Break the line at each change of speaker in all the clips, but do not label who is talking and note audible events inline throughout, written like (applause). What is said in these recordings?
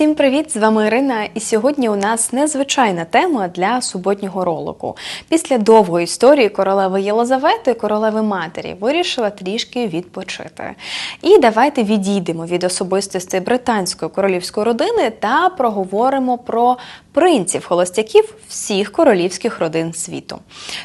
Всім привіт! З вами Ірина. І сьогодні у нас незвичайна тема для суботнього ролику. Після довгої історії королеви Єлизавети, королеви матері, вирішила трішки відпочити. І давайте відійдемо від особистостей британської королівської родини та проговоримо про принців холостяків всіх королівських родин світу.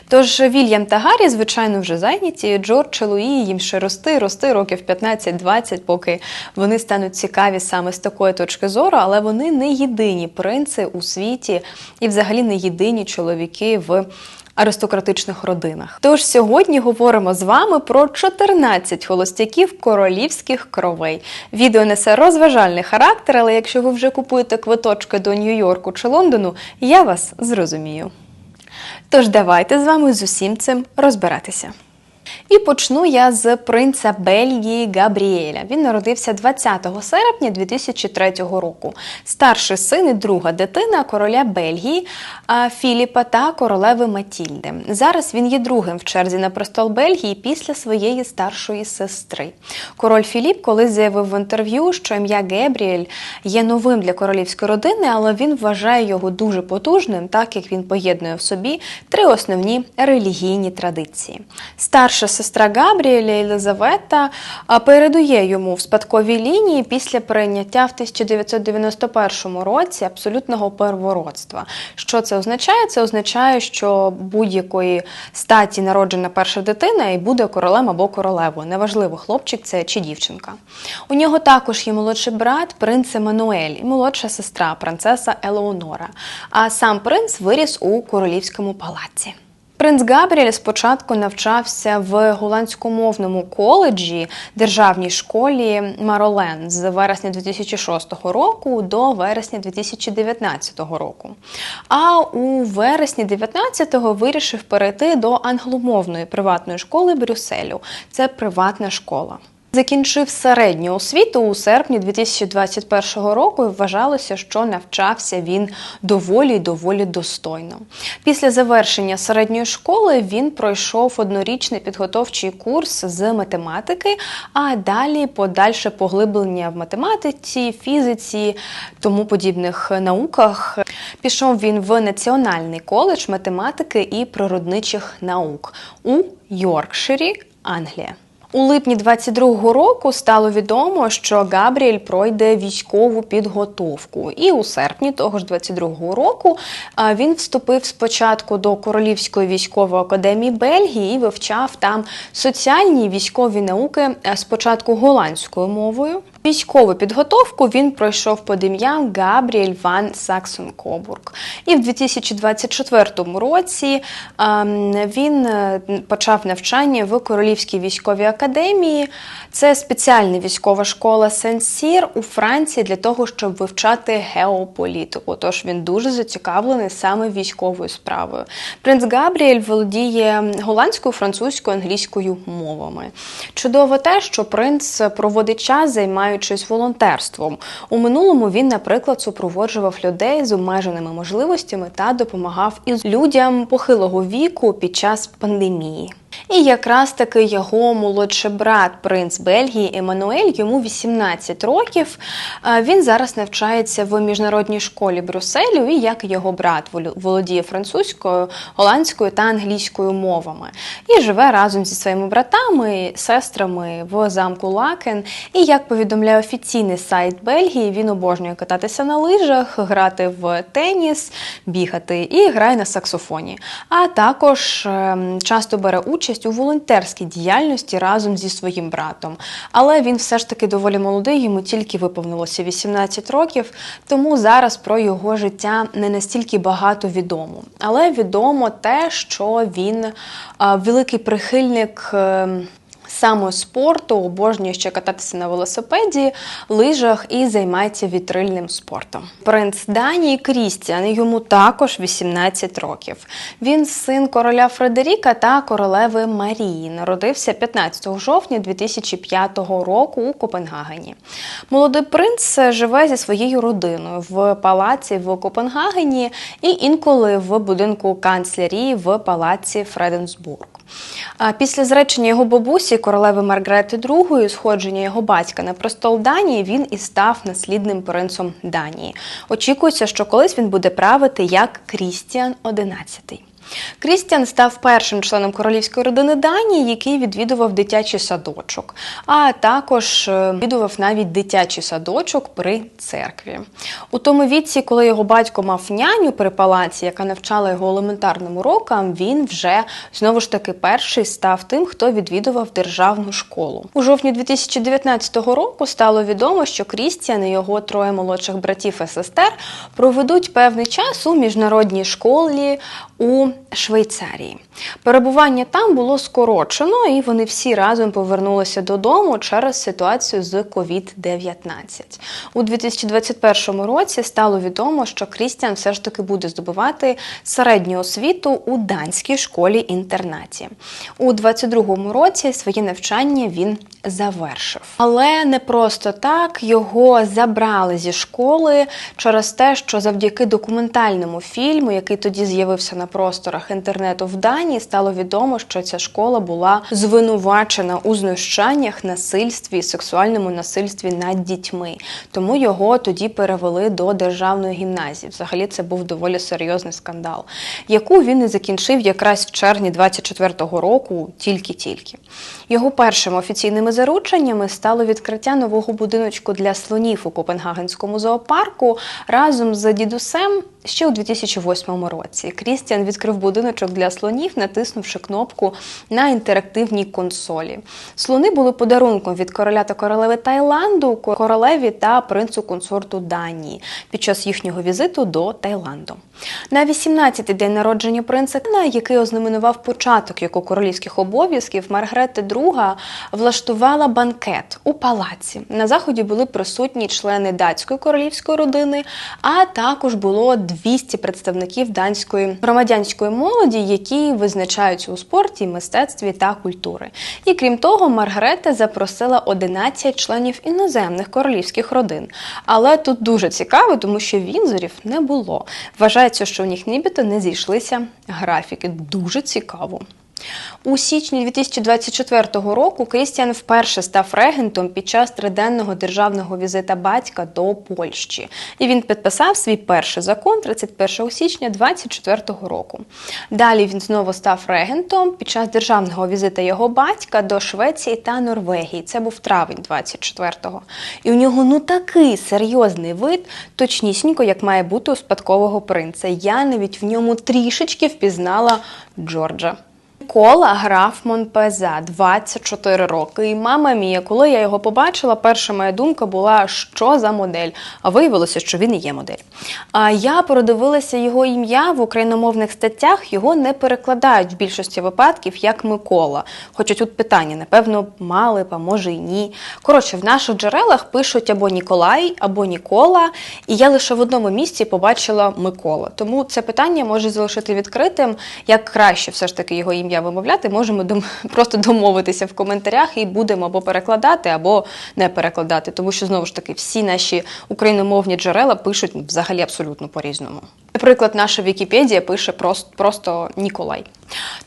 Тож Вільям та Гаррі, звичайно, вже зайняті. Джордж і Луї їм ще рости, рости років 15-20, поки вони стануть цікаві саме з такої точки зору, але вони не єдині принци у світі і, взагалі, не єдині чоловіки в. Аристократичних родинах. Тож сьогодні говоримо з вами про 14 холостяків королівських кровей. Відео несе розважальний характер, але якщо ви вже купуєте квиточки до Нью-Йорку чи Лондону, я вас зрозумію. Тож давайте з вами з усім цим розбиратися. І почну я з принца Бельгії Габріеля. Він народився 20 серпня 2003 року. Старший син і друга дитина короля Бельгії Філіпа та королеви Матільди. Зараз він є другим в черзі на престол Бельгії після своєї старшої сестри. Король Філіп колись заявив в інтерв'ю, що ім'я Гебріель є новим для королівської родини, але він вважає його дуже потужним, так як він поєднує в собі три основні релігійні традиції. Старша сестра Габріеля Єлизавета передує йому в спадковій лінії після прийняття в 1991 році абсолютного первородства. Що це означає? Це означає, що будь-якої статі народжена перша дитина і буде королем або королевою. Неважливо, хлопчик це чи дівчинка. У нього також є молодший брат, принц Еммануель, і молодша сестра, принцеса Елеонора. А сам принц виріс у королівському палаці. Принц Габріель спочатку навчався в голландськомовному коледжі державній школі Маролен з вересня 2006 року до вересня 2019 року. А у вересні 2019-го вирішив перейти до англомовної приватної школи Брюсселю. Це приватна школа. Закінчив середню освіту у серпні 2021 року. і Вважалося, що навчався він доволі й доволі достойно. Після завершення середньої школи він пройшов однорічний підготовчий курс з математики, а далі подальше поглиблення в математиці, фізиці, тому подібних науках. Пішов він в Національний коледж математики і природничих наук у Йоркширі, Англія. У липні 22-го року стало відомо, що Габріель пройде військову підготовку, і у серпні того ж 22-го року він вступив спочатку до Королівської військової академії Бельгії і вивчав там соціальні військові науки спочатку голландською мовою. Військову підготовку він пройшов під ім'ям Габріель Ван Саксон Кобург. І в 2024 році він е, почав навчання в Королівській військовій академії. Це спеціальна військова школа Сен-Сір у Франції для того, щоб вивчати геополітику. Тож він дуже зацікавлений саме військовою справою. Принц Габріель володіє голландською, французькою, англійською мовами. Чудово те, що принц проводить час, займаючись волонтерством. У минулому він, наприклад, супроводжував людей з обмеженими можливостями та допомагав із людям похилого віку під час пандемії. І якраз таки його молодший брат, принц Бельгії Еммануель, йому 18 років. Він зараз навчається в міжнародній школі Брюсселю, і як його брат володіє французькою, голландською та англійською мовами. І живе разом зі своїми братами, сестрами в замку Лакен. І як повідомляє офіційний сайт Бельгії, він обожнює кататися на лижах, грати в теніс, бігати і грає на саксофоні. А також ем, часто бере участь участь у волонтерській діяльності разом зі своїм братом. Але він все ж таки доволі молодий, йому тільки виповнилося 18 років, тому зараз про його життя не настільки багато відомо. Але відомо те, що він великий прихильник. Саме спорту, обожнює ще кататися на велосипеді, лижах і займається вітрильним спортом. Принц Данії Крістіан йому також 18 років. Він син короля Фредеріка та королеви Марії. Народився 15 жовтня 2005 року у Копенгагені. Молодий принц живе зі своєю родиною в палаці в Копенгагені і інколи в будинку канцлярії в палаці Фреденсбург. Після зречення його бабусі королеви Маргарети II, сходження його батька на престол Данії, він і став наслідним принцом Данії. Очікується, що колись він буде правити як Крістіан XI. Крістіан став першим членом королівської родини Данії, який відвідував дитячий садочок, а також е, відвідував навіть дитячий садочок при церкві. У тому віці, коли його батько мав няню при палаці, яка навчала його елементарним урокам, він вже знову ж таки перший став тим, хто відвідував державну школу. У жовтні 2019 року стало відомо, що Крістіан і його троє молодших братів і сестер проведуть певний час у міжнародній школі у Швейцарії. Перебування там було скорочено, і вони всі разом повернулися додому через ситуацію з COVID-19. У 2021 році стало відомо, що Крістіан все ж таки буде здобувати середню освіту у данській школі-інтернаті. У 2022 році своє навчання він завершив. Але не просто так його забрали зі школи через те, що завдяки документальному фільму, який тоді з'явився на просторах інтернету в Данії, стало відомо, що ця школа була звинувачена у знущаннях, насильстві сексуальному насильстві над дітьми. Тому його тоді перевели до державної гімназії. Взагалі це був доволі серйозний скандал, яку він і закінчив якраз в червні 24-го року, тільки-тільки. Його першими офіційними зарученнями стало відкриття нового будиночку для слонів у Копенгагенському зоопарку разом з дідусем ще у 2008 році. Крістіан відкрив будиночок для слонів, натиснувши кнопку на інтерактивній консолі. Слони були подарунком від короля та королеви Таїланду, королеві та принцу консорту Данії під час їхнього візиту до Таїланду. На 18-й день народження принца Кена, який ознаменував початок його королівських обов'язків, Маргарета II влаштувала банкет у палаці. На заході були присутні члени датської королівської родини, а також було 200 представників данської громадянської молоді, які визначаються у спорті, мистецтві та культури. І крім того, Маргарета запросила 11 членів іноземних королівських родин. Але тут дуже цікаво, тому що вінзорів не було. Вважається, що у них нібито не зійшлися графіки. Дуже цікаво. У січні 2024 року Крістіан вперше став регентом під час триденного державного візита батька до Польщі. І він підписав свій перший закон 31 січня 2024 року. Далі він знову став регентом під час державного візита його батька до Швеції та Норвегії. Це був травень 24-го. І у нього ну такий серйозний вид, точнісінько, як має бути у спадкового принца. Я навіть в ньому трішечки впізнала Джорджа. Кола граф Монпеза 24 роки. І мама мія, коли я його побачила, перша моя думка була, що за модель. А виявилося, що він і є модель. А я продивилася його ім'я в україномовних статтях. Його не перекладають в більшості випадків як Микола. Хоча тут питання, напевно, мали а може і ні. Коротше, в наших джерелах пишуть або Ніколай, або Нікола. І я лише в одному місці побачила Микола. Тому це питання може залишити відкритим, як краще все ж таки його ім'я вимовляти, можемо дом... (laughs) просто домовитися в коментарях і будемо або перекладати, або не перекладати, тому що знову ж таки всі наші україномовні джерела пишуть взагалі абсолютно по-різному. Наприклад, наша Вікіпедія пише просто, просто Ніколай.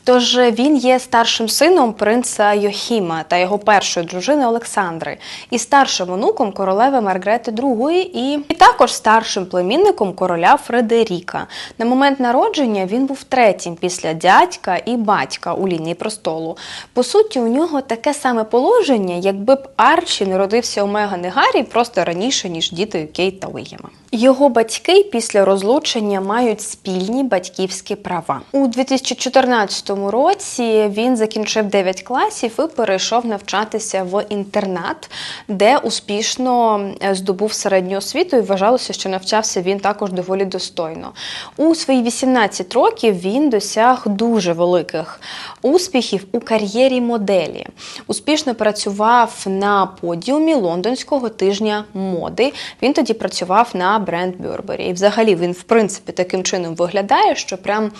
Тож він є старшим сином принца Йохіма та його першої дружини Олександри, і старшим онуком королеви Маргрети II, і, і також старшим племінником короля Фредеріка. На момент народження він був третім після дядька і батька у лінії престолу. По суті, у нього таке саме положення, якби б Арчі не родився у Мегани Гаррі просто раніше, ніж діти Кейт та Уільяма. Його батьки після розлучення мають спільні батьківські права. У 2014 році він закінчив 9 класів і перейшов навчатися в інтернат, де успішно е, здобув середню освіту і вважалося, що навчався він також доволі достойно. У свої 18 років він досяг дуже великих успіхів у кар'єрі моделі. Успішно працював на подіумі лондонського тижня моди. Він тоді працював на бренд Burberry. І взагалі він, в принципі, таким чином виглядає, що прям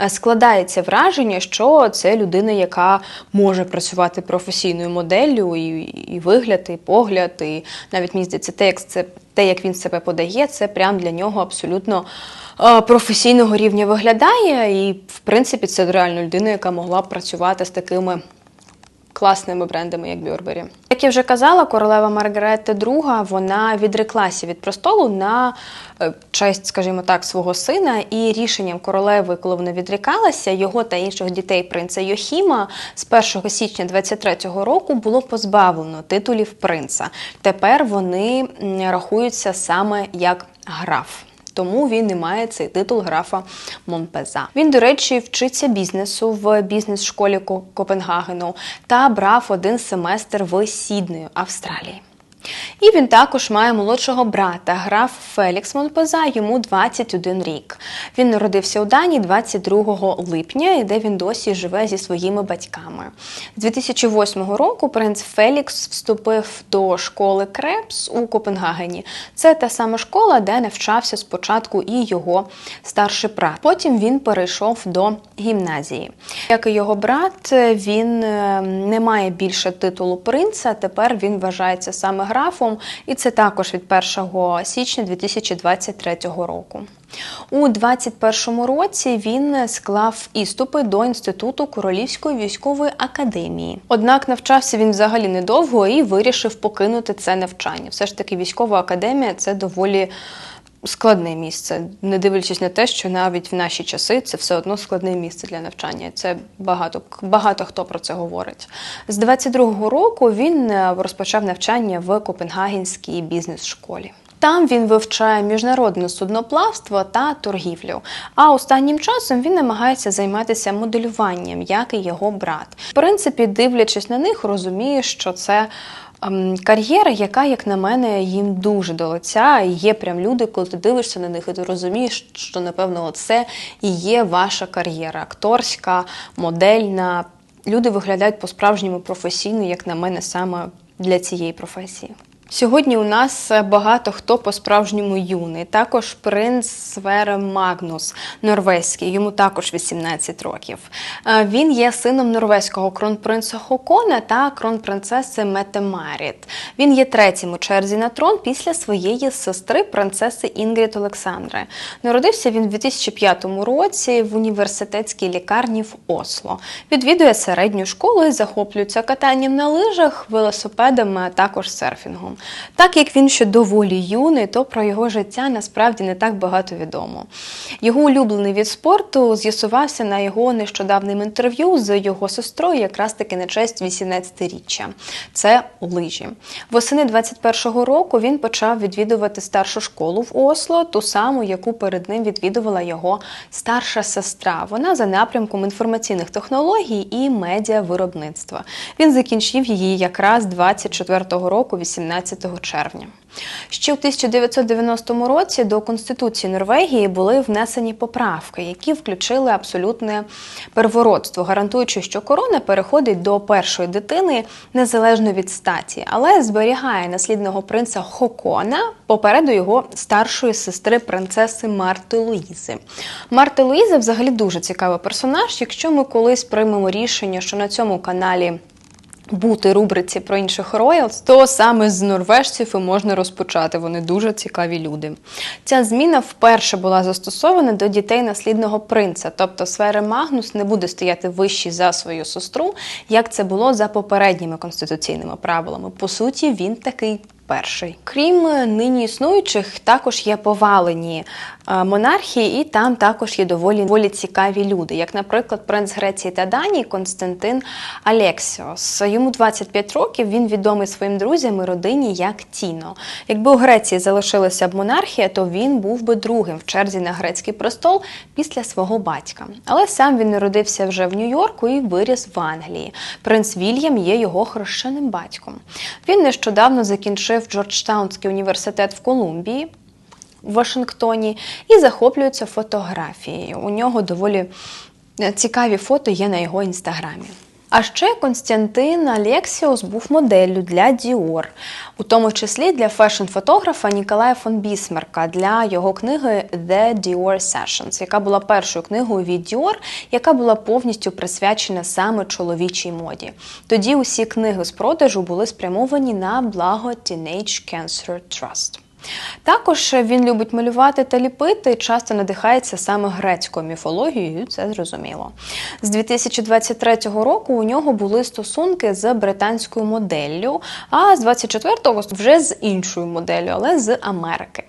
е, складається враження, що це людина, яка може працювати професійною моделлю, і, і вигляд, і погляд, і навіть мені здається, текст це те, як він себе подає, це прям для нього абсолютно е, професійного рівня виглядає. І, в принципі, це реально людина, яка могла б працювати з такими класними брендами, як Burberry. Як я вже казала, королева Маргаретта II, вона відреклася від престолу на е, честь, скажімо так, свого сина. І рішенням королеви, коли вона відрікалася, його та інших дітей принца Йохіма з 1 січня 23-го року було позбавлено титулів принца. Тепер вони рахуються саме як граф. Тому він і має цей титул графа Монпеза. Він, до речі, вчиться бізнесу в бізнес-школі Ко- Копенгагену та брав один семестр в Сіднею, Австралії. І він також має молодшого брата, граф Фелікс Монпеза, йому 21 рік. Він народився у Данії 22 липня, де він досі живе зі своїми батьками. З 2008 року принц Фелікс вступив до школи Крепс у Копенгагені. Це та сама школа, де навчався спочатку і його старший брат. Потім він перейшов до гімназії. Як і його брат, він е, не має більше титулу принца. Тепер він вважається саме графом, і це також від 1 січня 2023 року. У 2021 році він склав іступи до інституту Королівської військової академії. Однак навчався він взагалі недовго і вирішив покинути це навчання. Все ж таки, військова академія це доволі. Складне місце, не дивлячись на те, що навіть в наші часи це все одно складне місце для навчання. Це багато багато хто про це говорить. З 22-го року він е, розпочав навчання в Копенгагенській бізнес-школі. Там він вивчає міжнародне судноплавство та торгівлю. А останнім часом він намагається займатися моделюванням, як і його брат. В принципі, дивлячись на них, розуміє, що це. Ем, Кар'єра, яка, як на мене, їм дуже до лиця. Є прям люди, коли ти дивишся на них, і ти розумієш, що напевно це і є ваша кар'єра акторська, модельна. Люди виглядають по-справжньому професійно, як на мене, саме для цієї професії. Сьогодні у нас багато хто по-справжньому юний. Також принц Свере Магнус, норвезький, йому також 18 років. Е, Він є сином норвезького кронпринца Хокона та кронпринцеси Мете Маріт. Він є третім у черзі на трон після своєї сестри, принцеси Інгрід Олександри. Народився він у 2005 році в університетській лікарні в Осло. Відвідує середню школу і захоплюється катанням на лижах, велосипедами, а також серфінгом. Так як він ще доволі юний, то про його життя насправді не так багато відомо. Його улюблений від спорту з'ясувався на його нещодавнім інтерв'ю з його сестрою, якраз таки на честь 18-річчя. Це лижі. Восени 21-го року він почав відвідувати старшу школу в Осло, ту саму, яку перед ним відвідувала його старша сестра. Вона за напрямком інформаційних технологій і медіавиробництва. Він закінчив її якраз 24-го року, 18 червня. Ще в 1990 році до Конституції Норвегії були внесені поправки, які включили абсолютне первородство, гарантуючи, що корона переходить до першої дитини незалежно від статі, але зберігає наслідного принца Хокона попереду його старшої сестри принцеси Марти Луїзи. Марта Луїза взагалі дуже цікавий персонаж. Якщо ми колись приймемо рішення, що на цьому каналі бути рубриці про інших роялс, то саме з норвежців і можна розпочати. Вони дуже цікаві люди. Ця зміна вперше була застосована до дітей наслідного принца, тобто сфери Магнус не буде стояти вищий за свою сестру, як це було за попередніми конституційними правилами. По суті, він такий. Перший, крім е, нині існуючих, також є повалені е, монархії, і там також є доволі, доволі цікаві люди, як, наприклад, принц Греції та Данії Константин Алексіос. Йому 25 років. Він відомий своїм друзям і родині як Тіно. Якби у Греції залишилася б монархія, то він був би другим в черзі на грецький престол після свого батька. Але сам він народився вже в Нью-Йорку і виріс в Англії. Принц Вільям є його хрещеним батьком. Він нещодавно закінчив Джорджтаунський університет в Колумбії в Вашингтоні і захоплюється фотографією. У нього доволі е, цікаві фото є на його інстаграмі. А ще Константин Алексіус був моделлю для Діор, у тому числі для фешн-фотографа Ніколая фон Бісмерка для його книги The Dior Sessions, яка була першою книгою від Dior, яка була повністю присвячена саме чоловічій моді. Тоді усі книги з продажу були спрямовані на благо Teenage Cancer Trust. Також він любить малювати та ліпити, часто надихається саме грецькою міфологією, це зрозуміло. З 2023 року у нього були стосунки з британською моделлю, а з 24-го вже з іншою моделлю, але з Америки.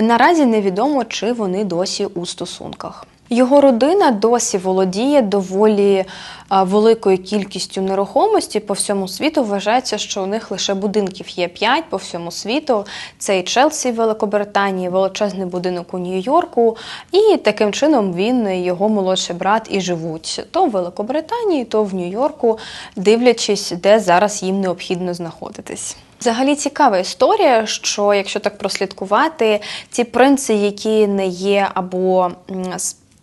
Наразі невідомо, чи вони досі у стосунках. Його родина досі володіє доволі великою кількістю нерухомості по всьому світу. Вважається, що у них лише будинків є 5 по всьому світу. Це і Челсі в Великобританії, величезний будинок у Нью-Йорку. І таким чином він, і його молодший брат і живуть то в Великобританії, то в Нью-Йорку, дивлячись, де зараз їм необхідно знаходитись. Взагалі цікава історія, що якщо так прослідкувати, ці принци, які не є або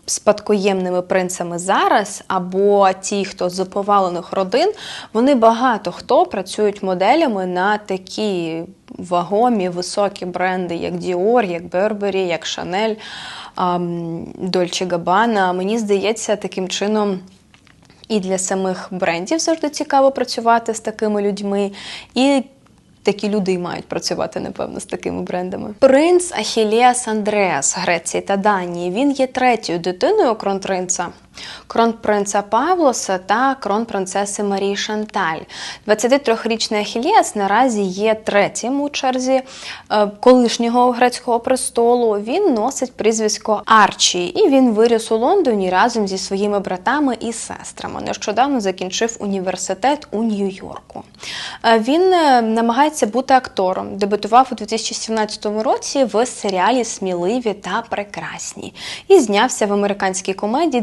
спадкоємними принцами зараз, або ті, хто з повалених родин, вони багато хто працюють моделями на такі вагомі, високі бренди, як Dior, як Burberry, як Chanel, Dolce Gabbana. Мені здається, таким чином. І для самих брендів завжди цікаво працювати з такими людьми. І такі люди і мають працювати, напевно, з такими брендами. Принц Ахіліас Андреас Греції та Данії. Він є третьою дитиною кронпринца. Кронпринца Павлоса та кронпринцеси Марії Шанталь. 23-річний Ахіліас наразі є третім у черзі е, колишнього грецького престолу. Він носить прізвисько Арчі, і він виріс у Лондоні разом зі своїми братами і сестрами. Нещодавно закінчив університет у Нью-Йорку. Е, Він е, намагається бути актором. Дебютував у 2017 році в серіалі Сміливі та прекрасні і знявся в американській комедії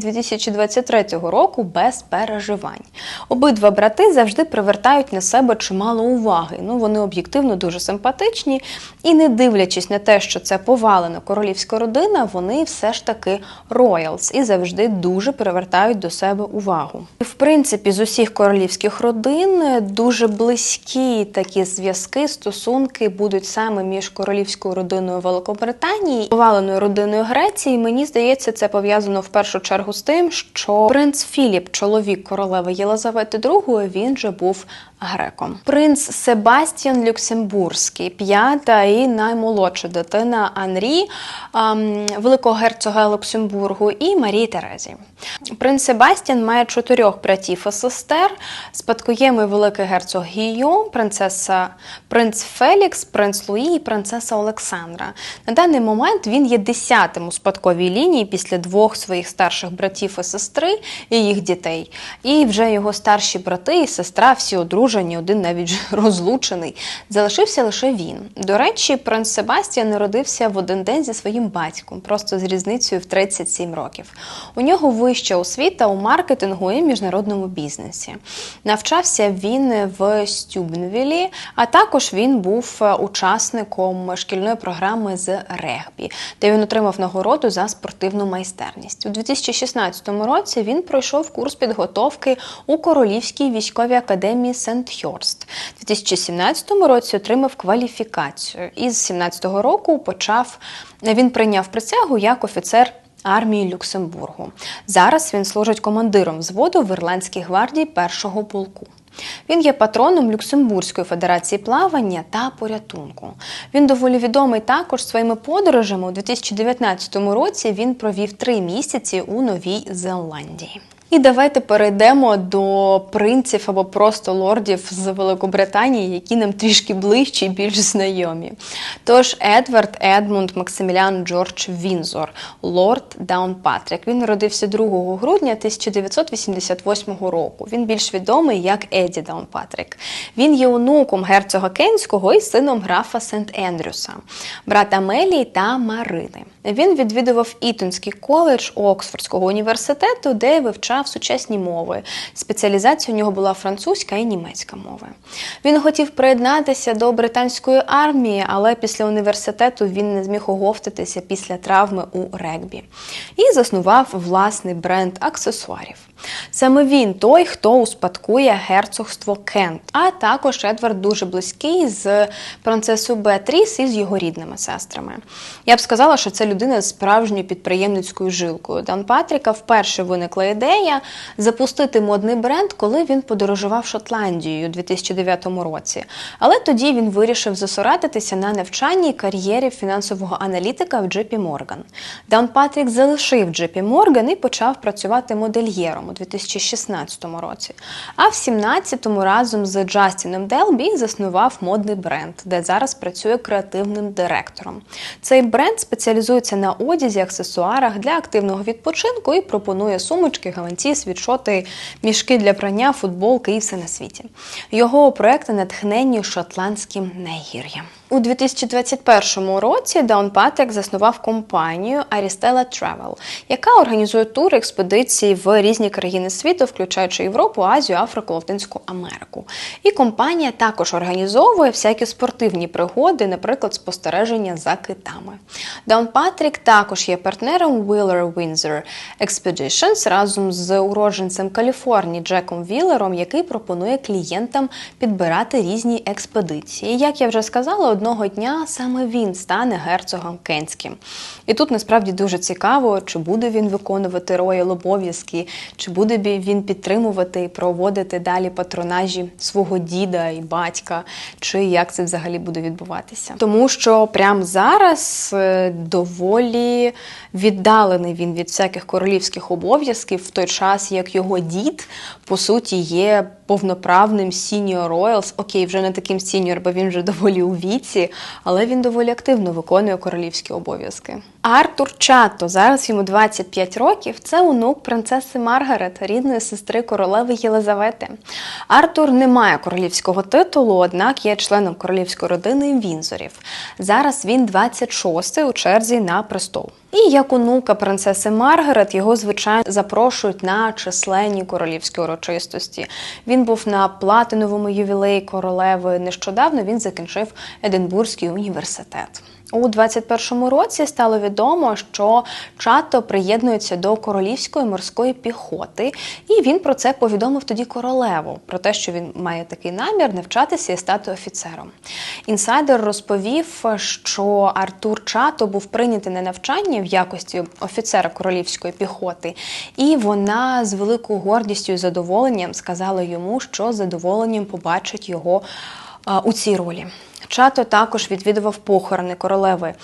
2023 року без переживань. Обидва брати завжди привертають на себе чимало уваги. Ну вони об'єктивно дуже симпатичні, і не дивлячись на те, що це повалена королівська родина, вони все ж таки роялс і завжди дуже привертають до себе увагу. В принципі, з усіх королівських родин дуже близькі такі зв'язки, стосунки будуть саме між королівською родиною Великобританії і поваленою родиною Греції. Мені здається, це пов'язано в першу чергу з тим, що принц Філіп, чоловік королеви Єлизавети II, він же був греком. Принц Себастьян Люксембурзький, п'ята і наймолодша дитина Анрі, ем, великого герцога Люксембургу і Марії Терезі. Принц Себастьян має чотирьох братів і сестер, спадкоємий великий герцог Гійом, принцеса принц Фелікс, принц Луї і принцеса Олександра. На даний момент він є десятим у спадковій лінії після двох своїх старших братів і сестри і їх дітей. І вже його старші брати і сестра всі одружені, один навіть (laughs) розлучений. Залишився лише він. До речі, принц Себастьян народився в один день зі своїм батьком, просто з різницею в 37 років. У нього вища освіта у маркетингу і міжнародному бізнесі. Навчався він в Стюбнвілі, а також він був учасником шкільної програми з регбі, де він отримав нагороду за спортивну майстерність. У 2016 році він пройшов курс підготовки у Королівській військовій академії Сент-Хьорст. У 2017 році отримав кваліфікацію. І з 2017 року почав він прийняв присягу як офіцер. Армії Люксембургу. Зараз він служить командиром взводу в Ірландській гвардії першого полку. Він є патроном Люксембурзької федерації плавання та порятунку. Він доволі відомий також своїми подорожами. У 2019 році він провів три місяці у Новій Зеландії. І давайте перейдемо до принців або просто лордів з Великобританії, які нам трішки ближчі і більш знайомі. Тож Едвард Едмунд Максимілян Джордж Вінзор, лорд Даунпатрик. Він народився 2 грудня 1988 року. Він більш відомий як Еді Даунпатрик. Він є онуком герцога Кенського і сином графа Сент Ендрюса, брата Мелії та Марини. Він відвідував Ітонський коледж Оксфордського університету, де вивчав сучасні мови. Спеціалізація у нього була французька і німецька мови. Він хотів приєднатися до британської армії, але після університету він не зміг оговтатися після травми у регбі і заснував власний бренд аксесуарів. Саме він той, хто успадкує герцогство Кент. А також Едвард дуже близький з принцесою Беатріс і з його рідними сестрами. Я б сказала, що це людина з справжньою підприємницькою жилкою. Дан Патріка вперше виникла ідея запустити модний бренд, коли він подорожував Шотландією у 2009 році. Але тоді він вирішив зосередитися на навчанні і кар'єрі фінансового аналітика в JP Morgan. Дан Патрік залишив JP Morgan і почав працювати модельєром 2016 році. А в 17-му разом з Джастіном Делбі заснував модний бренд, де зараз працює креативним директором. Цей бренд спеціалізується на одязі, аксесуарах для активного відпочинку і пропонує сумочки, гаванці, світшоти, мішки для прання, футболки і все на світі. Його проекти натхненні шотландським найгір'ям. У 2021 році Даун Патрік заснував компанію Aristella Travel, яка організує тури експедиції в різні країни світу, включаючи Європу, Азію, Африку, Латинську Америку. І компанія також організовує всякі спортивні пригоди, наприклад, спостереження за китами. Даун Патрік також є партнером Wheeler Windsor Expeditions разом з уродженцем Каліфорнії Джеком Віллером, який пропонує клієнтам підбирати різні експедиції. Як я вже сказала, одного дня саме він стане герцогом Кенським. І тут насправді дуже цікаво, чи буде він виконувати роял обов'язки, чи буде він підтримувати і проводити далі патронажі свого діда і батька, чи як це взагалі буде відбуватися. Тому що прямо зараз е, доволі віддалений він від всяких королівських обов'язків в той час, як його дід по суті є повноправним сіньор роялс. Окей, вже не таким сіньор, бо він вже доволі у віці, але він доволі активно виконує королівські обов'язки. Артур Чато, зараз йому 25 років. Це онук принцеси Маргарет, рідної сестри королеви Єлизавети. Артур не має королівського титулу, однак є членом королівської родини Вінзорів. Зараз він 26-й у черзі на престол. І як онука принцеси Маргарет його звичайно запрошують на численні королівські урочистості. Він був на платиновому ювілеї королеви. Нещодавно він закінчив Единбурзький університет. У 21-му році стало відомо, що Чато приєднується до королівської морської піхоти, і він про це повідомив тоді королеву про те, що він має такий намір навчатися і стати офіцером. Інсайдер розповів, що Артур Чато був прийнятий на навчання в якості офіцера королівської піхоти, і вона з великою гордістю і задоволенням сказала йому, що задоволенням побачить його у цій ролі. Чато також відвідував похорони королеви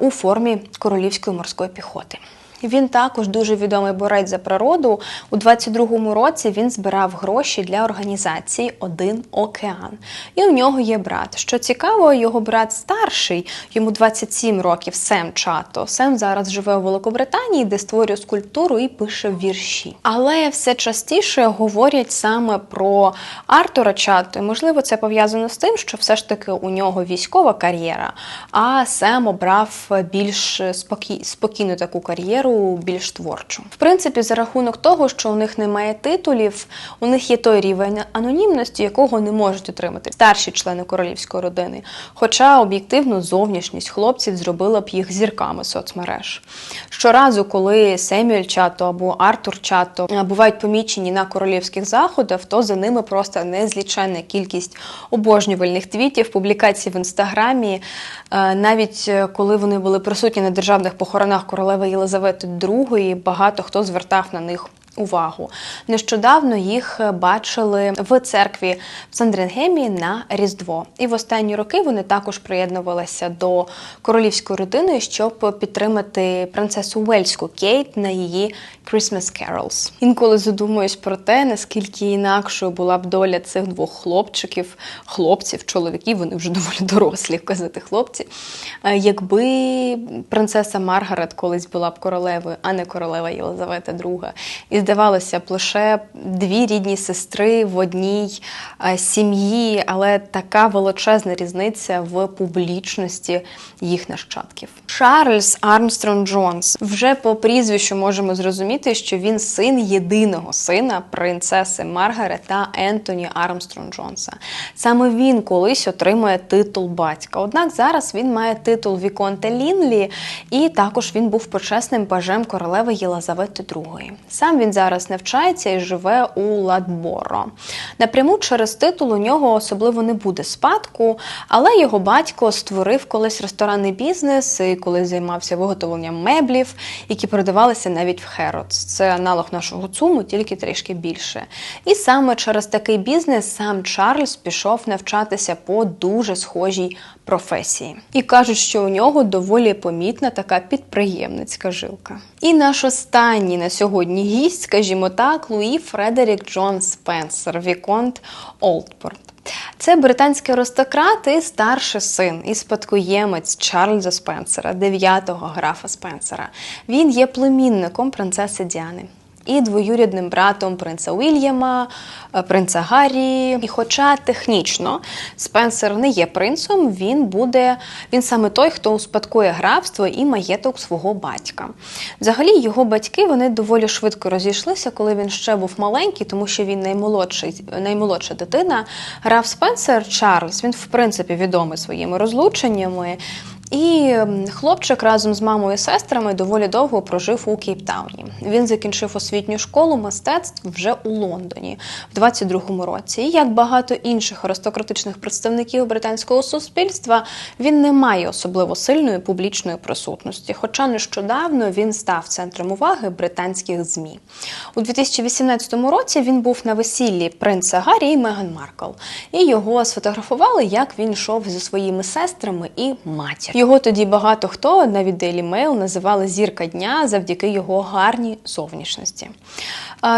у формі королівської морської піхоти. Він також дуже відомий борець за природу. У 22-му році він збирав гроші для організації Один океан. І у нього є брат. Що цікаво, його брат старший, йому 27 років, Сем Чато. Сем зараз живе у Великобританії, де створює скульптуру і пише вірші. Але все частіше говорять саме про Артура Чато. І, можливо, це пов'язано з тим, що все ж таки у нього військова кар'єра, а Сем обрав більш спокій, спокійну таку кар'єру більш творчу. В принципі, за рахунок того, що у них немає титулів, у них є той рівень анонімності, якого не можуть отримати старші члени королівської родини. Хоча об'єктивно зовнішність хлопців зробила б їх зірками соцмереж. Щоразу, коли Семюель Чато або Артур Чато бувають помічені на королівських заходах, то за ними просто незліченна кількість обожнювальних твітів, публікацій в інстаграмі, е, навіть е, коли вони були присутні на державних похоронах королеви Єлизавети другої, багато хто звертав на них увагу. Нещодавно їх бачили в церкві в Сандрингемі на Різдво. І в останні роки вони також приєднувалися до королівської родини, щоб підтримати принцесу Уельську Кейт на її Christmas Carols. Інколи задумуюсь про те, наскільки інакшою була б доля цих двох хлопчиків, хлопців, чоловіків, вони вже доволі дорослі, казати хлопці. Е, якби принцеса Маргарет колись була б королевою, а не королева Єлизавета II. І здавалося б, лише дві рідні сестри в одній е, сім'ї, але така величезна різниця в публічності їх нащадків. Шарльз Армстронг Джонс вже по прізвищу можемо зрозуміти, що він син єдиного сина принцеси Маргарет та Ентоні Армстронг Джонса. Саме він колись отримує титул батька. Однак зараз він має титул Віконта Лінлі, і також він був почесним пажем королеви Єлизавети II. Сам він зараз навчається і живе у Ладборо. Напряму через титул у нього особливо не буде спадку, але його батько створив колись ресторанний бізнес і колись займався виготовленням меблів, які продавалися навіть в Херотс. Це аналог нашого цуму, тільки трішки більше. І саме через такий бізнес сам Чарльз пішов навчатися по дуже схожій професії. І кажуть, що у нього доволі помітна така підприємницька жилка. І наш останній на сьогодні гість, скажімо так, Луї Фредерік Джон Спенсер, Віконт Олдпорт. Це британський аристократ і старший син і спадкоємець Чарльза Спенсера, дев'ятого графа Спенсера. Він є племінником принцеси Діани. І двоюрідним братом принца Уільяма, е, принца Гаррі. І хоча технічно Спенсер не є принцем, він буде він саме той, хто успадкує графство і маєток свого батька. Взагалі, його батьки вони доволі швидко розійшлися, коли він ще був маленький, тому що він наймолодший, наймолодша дитина. Граф Спенсер Чарльз, він в принципі відомий своїми розлученнями. І хлопчик разом з мамою і сестрами доволі довго прожив у Кейптауні. Він закінчив освітню школу мистецтв вже у Лондоні в 22-му році. І як багато інших аристократичних представників британського суспільства, він не має особливо сильної публічної присутності. Хоча нещодавно він став центром уваги британських змі. У 2018 році він був на весіллі принца Гаррі і Меган Маркл. І його сфотографували, як він йшов зі своїми сестрами і матір'ю. Його тоді багато хто, навіть Daily Mail, називали зірка дня завдяки його гарній зовнішності.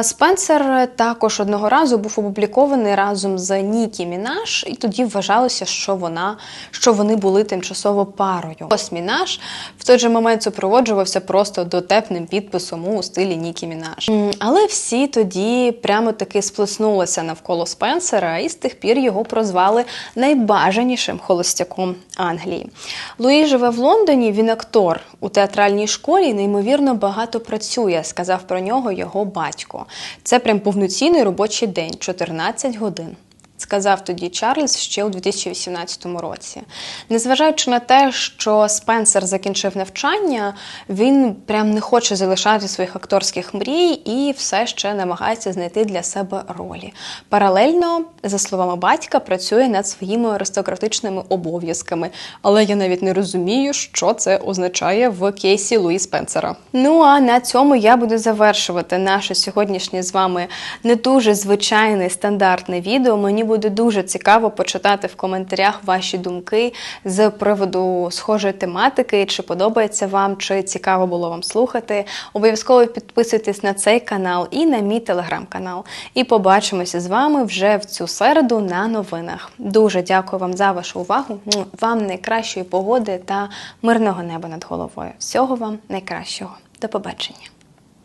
Спенсер також одного разу був опублікований разом з Нікі Мінаш, і тоді вважалося, що вона що вони були тимчасово парою. Ось Мінаш в той же момент супроводжувався просто дотепним підписом у стилі Нікі Мінаш. Але всі тоді прямо таки сплеснулися навколо Спенсера, і з тих пір його прозвали найбажанішим холостяком Англії. Луї живе в Лондоні. Він актор у театральній школі. Неймовірно багато працює. Сказав про нього його батько. Це прям повноцінний робочий день 14 годин сказав тоді Чарльз ще у 2018 році. Незважаючи на те, що Спенсер закінчив навчання, він прям не хоче залишати своїх акторських мрій і все ще намагається знайти для себе ролі. Паралельно, за словами батька, працює над своїми аристократичними обов'язками, але я навіть не розумію, що це означає в кейсі Луї Спенсера. Ну а на цьому я буду завершувати наше сьогоднішнє з вами не дуже звичайне стандартне відео. Мені буде дуже цікаво почитати в коментарях ваші думки з приводу схожої тематики, чи подобається вам, чи цікаво було вам слухати. Обов'язково підписуйтесь на цей канал і на мій телеграм-канал. І побачимося з вами вже в цю середу на новинах. Дуже дякую вам за вашу увагу. Вам найкращої погоди та мирного неба над головою. Всього вам найкращого. До побачення.